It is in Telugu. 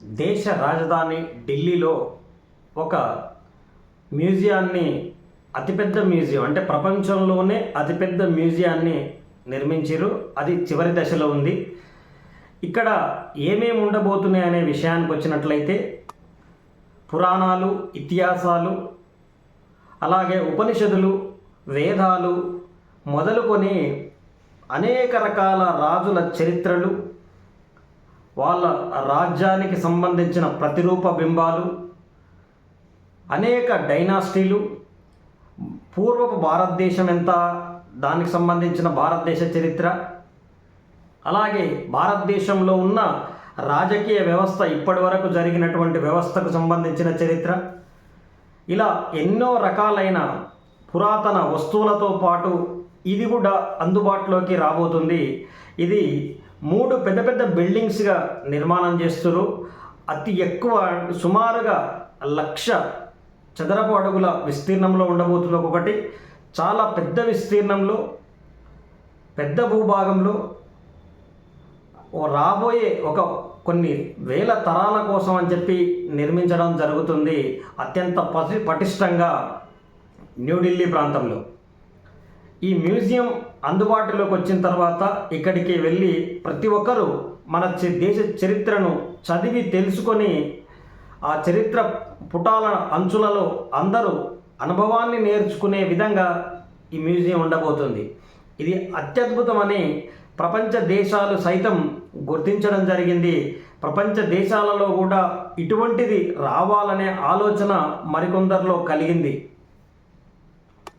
దేశ రాజధాని ఢిల్లీలో ఒక మ్యూజియాన్ని అతిపెద్ద మ్యూజియం అంటే ప్రపంచంలోనే అతిపెద్ద మ్యూజియాన్ని నిర్మించారు అది చివరి దశలో ఉంది. ఇక్కడ ఏమేమి ఉండబోతున్నాయి అనే విషయానికి వచ్చినట్లయితే పురాణాలు ఇతిహాసాలు అలాగే ఉపనిషదులు వేదాలు మొదలుకొని అనేక రకాల రాజుల చరిత్రలు వాళ్ళ రాజ్యానికి సంబంధించిన ప్రతిరూప బింబాలు అనేక డైనాసిటీలు పూర్వపు భారతదేశం ఎంత దానికి సంబంధించిన భారతదేశ చరిత్ర అలాగే భారతదేశంలో ఉన్న రాజకీయ వ్యవస్థ ఇప్పటి వరకు జరిగినటువంటి వ్యవస్థకు సంబంధించిన చరిత్ర. ఇలా ఎన్నో రకాలైన పురాతన వస్తువులతో పాటు ఇది కూడా అందుబాటులోకి రాబోతుంది. ఇది మూడు పెద్ద పెద్ద బిల్డింగ్స్గా నిర్మాణం చేస్తారు అతి ఎక్కువ సుమారుగా లక్ష చదరపు అడుగుల విస్తీర్ణంలో ఉండబోతుంది ఒకటి. చాలా పెద్ద విస్తీర్ణంలో పెద్ద భూభాగంలో రాబోయే ఒక కొన్ని వేల తరాల కోసం అని చెప్పి నిర్మించడం జరుగుతుంది. అత్యంత పసి పటిష్టంగా న్యూఢిల్లీ ప్రాంతంలో. ఈ మ్యూజియం అందుబాటులోకి వచ్చిన తర్వాత ఇక్కడికి వెళ్ళి ప్రతి ఒక్కరూ మన దేశ చరిత్రను చదివి తెలుసుకొని ఆ చరిత్ర పుటాల అంచులలో అందరూ అనుభవాన్ని నేర్చుకునే విధంగా ఈ మ్యూజియం ఉండబోతుంది. ఇది అత్యద్భుతమని ప్రపంచ దేశాలు సైతం గుర్తించడం జరిగింది. ప్రపంచ దేశాలలో కూడా ఇటువంటిది రావాలనే ఆలోచన మరికొందరిలో కలిగింది.